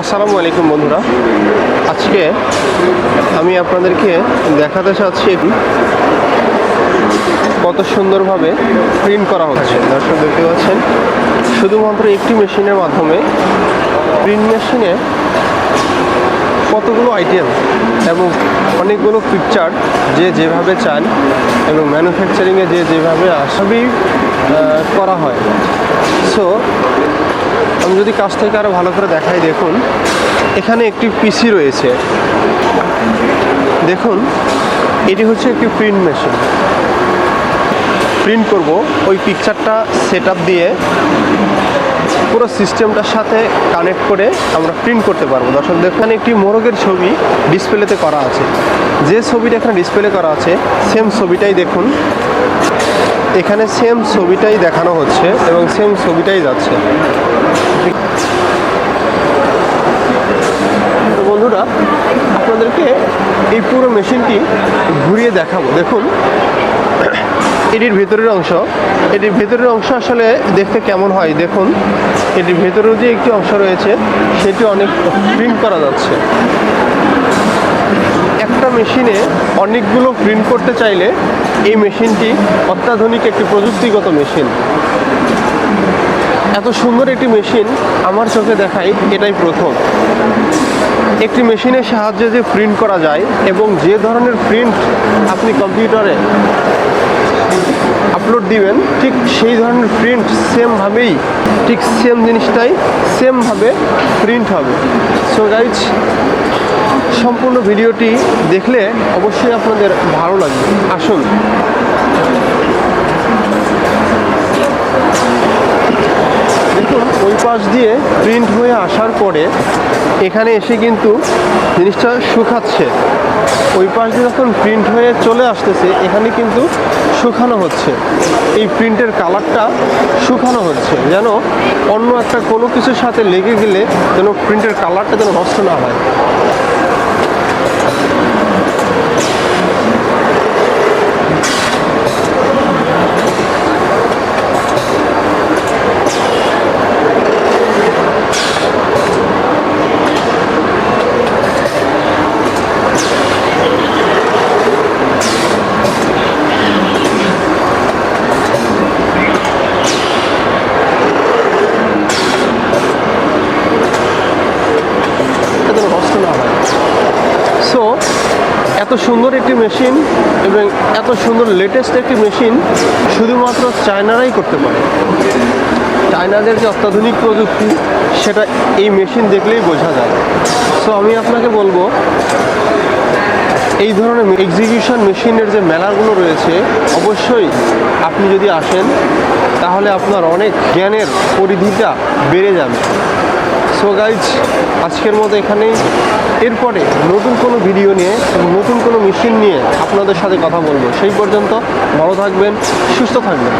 আসসালামু আলাইকুম বন্ধুরা। আজকে আমি আপনাদেরকে দেখাতে চাচ্ছি কত সুন্দরভাবে প্রিন্ট করা হচ্ছে। দর্শক দেখতে পাচ্ছেন শুধুমাত্র একটি মেশিনের মাধ্যমে প্রিন্ট মেশিনে কতগুলো আইটেম এবং অনেকগুলো পিকচার যে যেভাবে চান এবং ম্যানুফ্যাকচারিংয়ে যে যেভাবে আহ, করা হয়। সো আমি যদি কাছ থেকে আরও ভালো করে দেখাই, দেখুন, এখানে একটি পিসি রয়েছে। দেখুন, এটি হচ্ছে একটি প্রিন্ট মেশিন প্রিন্ট করব, ওই পিকচারটা সেট দিয়ে পুরো সিস্টেমটার সাথে কানেক্ট করে আমরা প্রিন্ট করতে পারব। দর্শক দেখুন একটি মোরগের ছবি ডিসপ্লেতে করা আছে। যে ছবিটা এখানে ডিসপ্লে করা আছে সেম ছবিটাই দেখুন। এখানে সেম ছবিটাই দেখানো হচ্ছে এবং সেম ছবিটাই যাচ্ছে। বন্ধুরা, আপনাদেরকে এই পুরো মেশিনটি ঘুরিয়ে দেখাবো। দেখুন, এটির ভেতরের অংশ। এটির ভেতরের অংশ আসলে দেখতে কেমন হয়? দেখুন, এটির ভেতরেও যে একটি অংশ রয়েছে, সেটি অনেক প্রিন্ট করা যাচ্ছে। একটা মেশিনে অনেকগুলো প্রিন্ট করতে চাইলে এই মেশিনটি অত্যাধুনিক একটি প্রযুক্তিগত মেশিন। এত সুন্দর একটি মেশিন আমার চোখে দেখাই এটাই প্রথম। একটি মেশিনের সাহায্যে যে প্রিন্ট করা যায় এবং যে ধরনের প্রিন্ট আপনি কম্পিউটারে আপলোড দিবেন, ঠিক সেই ধরনের প্রিন্ট সেমভাবেই, ঠিক সেম জিনিসটাই সেমভাবে প্রিন্ট হবে। সো গাইজ সম্পূর্ণ ভিডিওটি দেখলে অবশ্যই আপনাদের ভালো লাগবে। আসুন। দেখুন, ওই পাশ দিয়ে প্রিন্ট হয়ে আসার পরে এখানে এসে কিন্তু জিনিসটা শুকাচ্ছে। ওই পাশ দিয়ে যখন প্রিন্ট হয়ে চলে আসতেছে, এখানে কিন্তু শুকানো হচ্ছে। এই প্রিন্টের কালারটা শুকানো হচ্ছে। যেন অন্য একটা কোনো কিছুর সাথে লেগে গেলে যেন প্রিন্টের কালারটা যেন নষ্ট না হয় এটা যেন নষ্ট না হয় সো এত সুন্দর একটি মেশিন এবং এত সুন্দর লেটেস্ট একটি মেশিন শুধুমাত্র চায়নারাই করতে পারে। চায়নাদের যে অত্যাধুনিক প্রযুক্তি, সেটা এই মেশিন দেখলেই বোঝা যায়। সো আমি আপনাকে বলব, এই ধরনের এক্সিকিউশন মেশিনের যে মেলাগুলো রয়েছে, অবশ্যই আপনি যদি আসেন, তাহলে আপনার অনেক জ্ঞানের পরিধিটা বেড়ে যাবে। সো গাইজ আজকের মতো এখানেই। এরপরে নতুন ভিডিও নিয়ে নতুন কোনো মেশিন নিয়ে আপনাদের সাথে কথা বলব। সেই পর্যন্ত ভালো থাকবেন, সুস্থ থাকবেন।